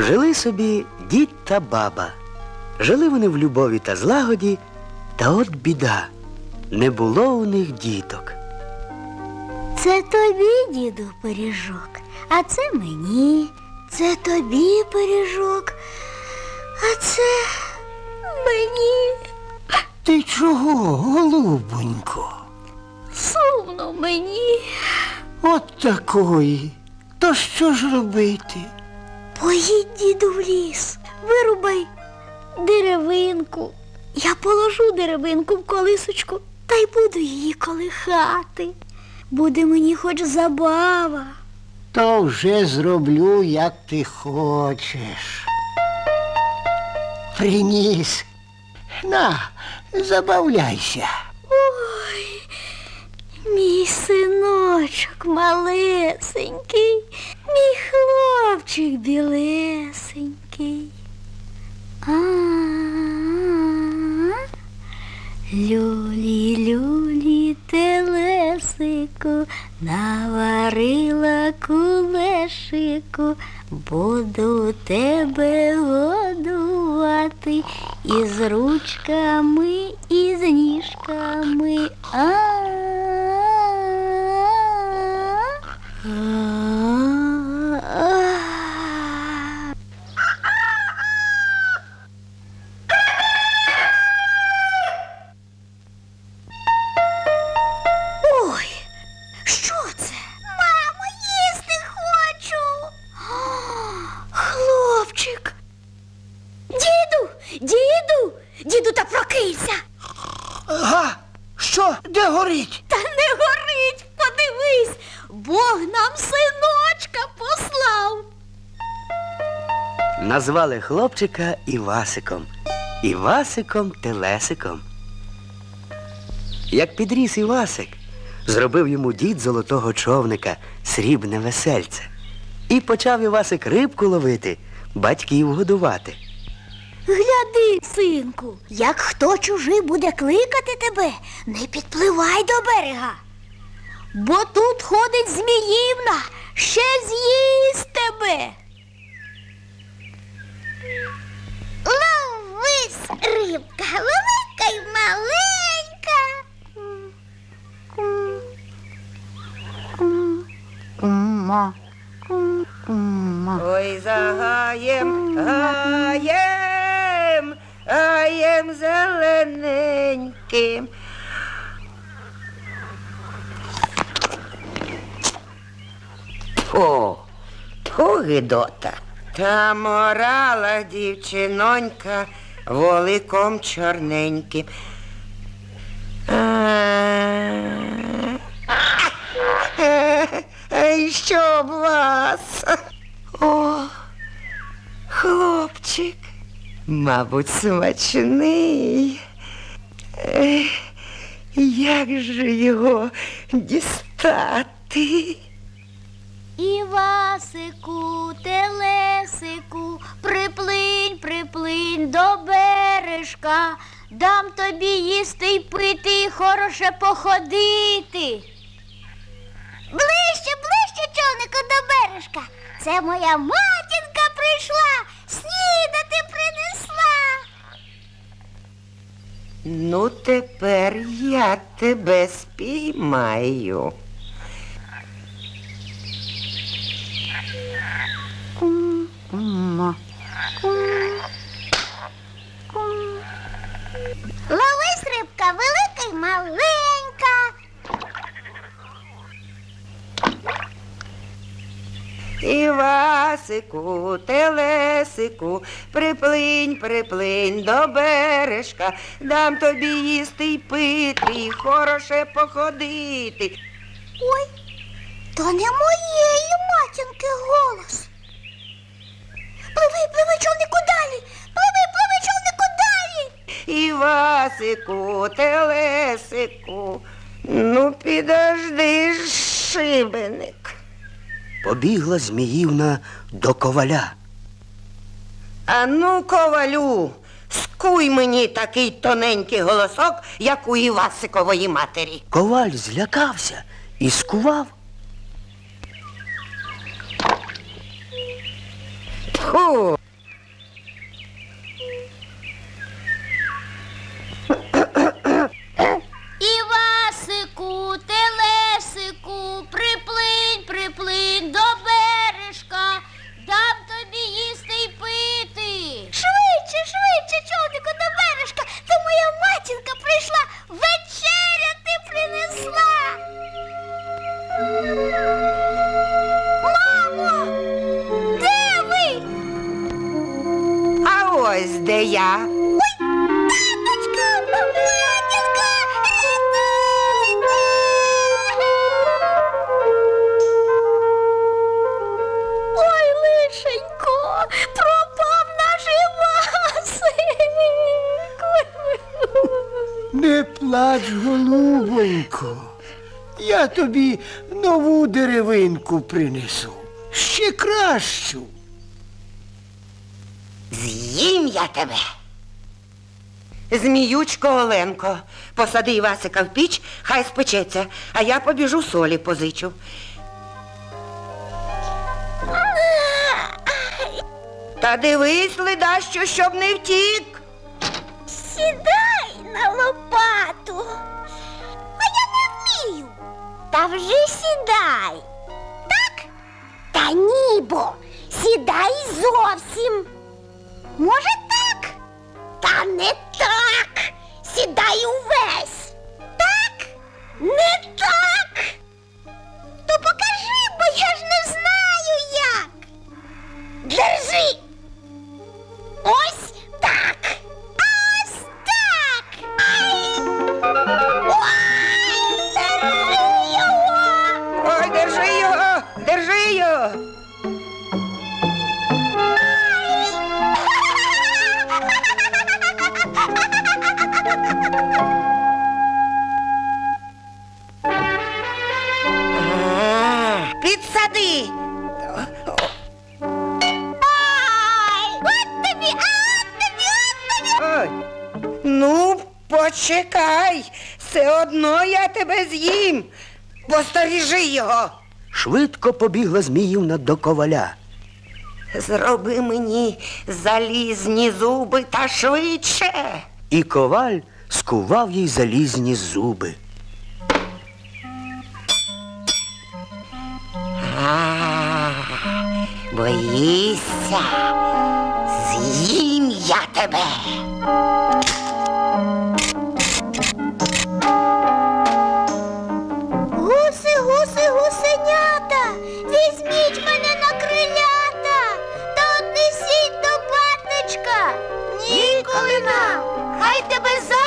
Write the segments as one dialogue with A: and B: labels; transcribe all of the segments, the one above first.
A: Жили собі дід та баба. Жили вони в любові та злагоді, та от біда. Не було у них діток.
B: Це тобі, діду, пиріжок, а це мені. Це тобі пиріжок, а це мені.
C: Ти чого, голубонько?
B: Сумно мені.
C: От такої. То що ж робити?
B: Поїдь, діду, в ліс, вирубай деревинку. Я положу деревинку в колисочку та й буду її колихати. Буде мені хоч забава.
C: То вже зроблю, як ти хочеш. Приніс. На, забавляйся.
B: Ой, мій синочок малесенький, мій хлопчик білесенький. А, люлі, люлі, телесику, наварила кулешику, буду тебе годувати із ручками, і з ніжками. А. А. Діду, діду, та прокинься.
C: Ага, що? Де горить?
B: Та не горить, подивись, Бог нам синочка послав.
A: Назвали хлопчика Івасиком. Івасиком Телесиком. Як підріс Івасик, зробив йому дід золотого човника, срібне весельце. І почав Івасик рибку ловити, батьків годувати.
B: Гляди, синку, як хто чужий буде кликати тебе, не підпливай до берега. Бо тут ходить Зміївна, ще з'їсть тебе. Ловись, рибка, велика й маленька.
D: Ой, за гаєм, гаєм, гаєм зелененьким. О, фу, гидота. Та морала дівчинонька воликом чорненьким. Що б вас? О, хлопчик, мабуть, смачний. Ех, Як же його дістати?
B: Івасику, телесику, приплинь, приплинь до бережка, дам тобі їсти й пити, і хороше походити. Ближче, ближче, човнику, до бережка. Це моя матінка
D: Ну, тепер я тебе спіймаю.
C: Кума.
B: Ловись, рибка, велика й маленька.
D: Івасику, телесику, приплинь, приплинь до бережка, дам тобі їсти й пити, і хороше походити.
B: Ой, то не моєї матінки голос. Пливи, пливи, човнику далі, пливи, пливи, човнику далі.
D: Івасику, телесику, ну підожди ж, шибеник.
A: Побігла Зміївна до коваля.
D: А ну, ковалю, скуй мені такий тоненький голосок, як у Івасикової матері.
A: Коваль злякався і скував.
D: Тьфу, Це я.
B: Ой, лишенько, пропав наш Івасик.
C: Не плач, голубонько. Я тобі нову деревинку принесу. Ще кращу.
D: З'їм я тебе. Зміючко Оленко, посади Івасика в піч, хай спечеться, а я побіжу солі позичу. Та дивись, ледащо, щоб не втік.
B: Сідай на лопату. А я не вмію. Та вже сідай. Так? Та ні, бо сідай зовсім. Може так? Та не так. Сідай увесь. Так? Не так. То покажи, бо я ж не знаю як. Держи. Ось
D: почекай. Все одно я тебе з'їм. Посторіжи його.
A: Швидко побігла Зміївна до коваля.
D: Зроби мені залізні зуби та швидше.
A: І коваль скував їй залізні зуби.
D: А, боїшся, з'їм я тебе.
B: Ніколи нам, хай тебе задні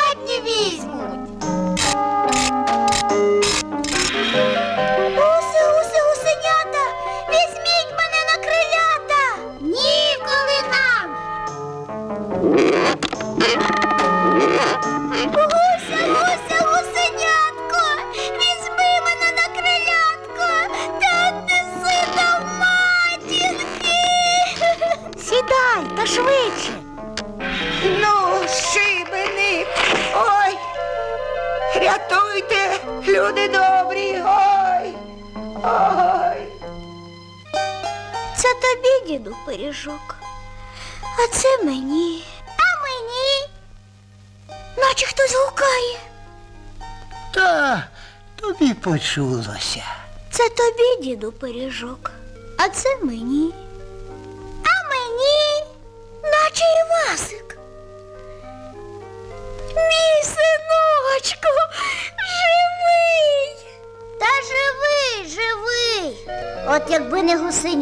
B: діду, пиріжок. А це мені. А мені. Наче хтось гукає.
C: Та тобі почулося.
B: Це тобі, діду, пиріжок. А це мені.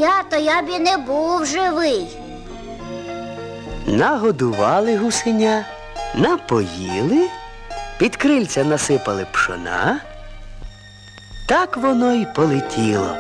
B: Гусеня, то я б і не був живий.
A: Нагодували гусеня, напоїли, під крильця насипали пшона. Так воно й полетіло